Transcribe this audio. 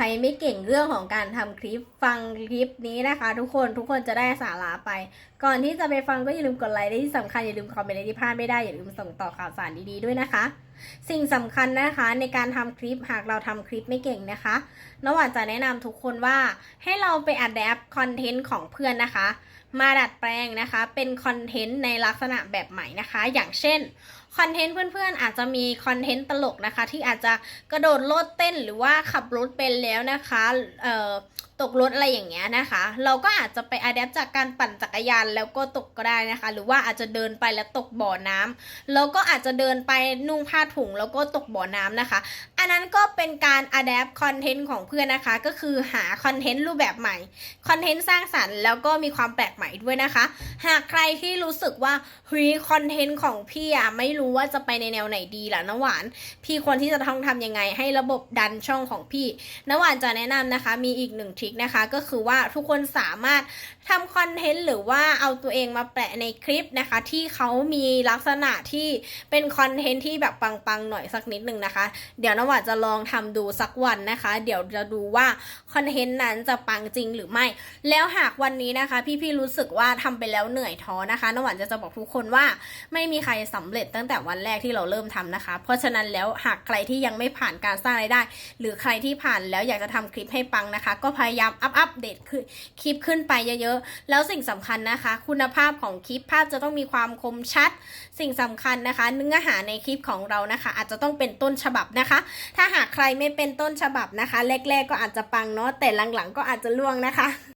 ใครไม่เก่งเรื่องของการทำคลิปฟังคลิปนี้นะคะ ทุกคนทุกคนจะได้สาระไป ก่อนที่จะไปฟังก็อย่าลืมกดไลค์และที่สำคัญอย่าลืมคอมเมนต์ที่พลาดไม่ได้อย่าลืมส่งต่อข่าวสารดีๆด้วยนะคะ สิ่งสำคัญนะคะในการทำคลิปหากเราทำคลิปไม่เก่งนะคะระหว่างจะแนะนำทุกคนว่าให้เราไปอัดแอปคอนเทนต์ของเพื่อนนะคะมาดัดแปลงนะคะ เป็นคอนเทนต์ในลักษณะแบบใหม่นะคะ อย่างเช่นคอนเทนต์เพื่อนๆ อาจจะมีคอนเทนต์ตลกนะคะ ที่อาจจะกระโดดโลดเต้นหรือว่าขับรถเป็นแล้วนะคะเอ่อตกรถอะไรอย่างเงี้ยนะคะ เราก็อาจจะไปอัดแอปจากการปั่นจักรยานแล้วก็ตกก็ได้นะคะ หรือว่าอาจจะเดินไปแล้วตกบ่อน้ำแล้วก็อาจจะเดินไปนุ่งผ้าถุงแล้วก็ตกบ่อน้ำนะคะ นนั้นก็เป็นการอัดแอปคอนเทนต์ของเพื่อนนะคะ ก็คือหาคอนเทนต์รูปแบบใหม่ คอนเทนต์สร้างสรรค์แล้วก็มีความแปลกใหม่ด้วยนะคะ หากใครที่รู้สึกว่าเฮ้ยคอนเทนต์ของพี่อะไม่รู้ว่าจะไปในแนวไหนดีล่ะน้ำหวาน พี่ควรที่จะต้องทำยังไงให้ระบบดันช่องของพี่น้ำหวานจะแนะนำนะคะ มีอีกหนึ่งทริคนะคะ ก็คือว่าทุกคนสามารถทำคอนเทนต์หรือว่าเอาตัวเองมาแปะในคลิปนะคะ ที่เขามีลักษณะที่เป็นคอนเทนต์ที่แบบปังๆหน่อยสักนิดหนึ่งนะคะ เดี๋ยวน้ำหวานจะลองทำดูสักวันนะคะ เดี๋ยวจะดูว่าคอนเทนต์นั้นจะปังจริงหรือไม่ แล้วหากวันนี้นะคะ พี่ๆรู้สึกว่าทำไปแล้วเหนื่อยท้อนะคะน้ำหวานจะจะบอกทุกคนว่า ไม่มีใครสำเร็จตั้งแต่วันแรกที่เราเริ่มทำนะคะ เพราะฉะนั้นแล้วหากใครที่ยังไม่ผ่านการสร้างรายได้ หรือใครที่ผ่านแล้วอยากจะทำคลิปให้ปังนะคะ ก็พยายามอัพอัปเดตคลิปขึ้นไปเยอะๆ แล้วสิ่งสำคัญนะคะ คุณภาพของคลิปภาพจะต้องมีความคมชัด สิ่งสำคัญนะคะเนื้อหาในคลิปของเรานะคะ อาจจะต้องเป็นต้นฉบับนะคะถ้าหากใครไม่เป็นต้นฉบับนะคะแรกๆก็อาจจะปังเนาะแต่หลังๆก็อาจจะล่วงนะคะ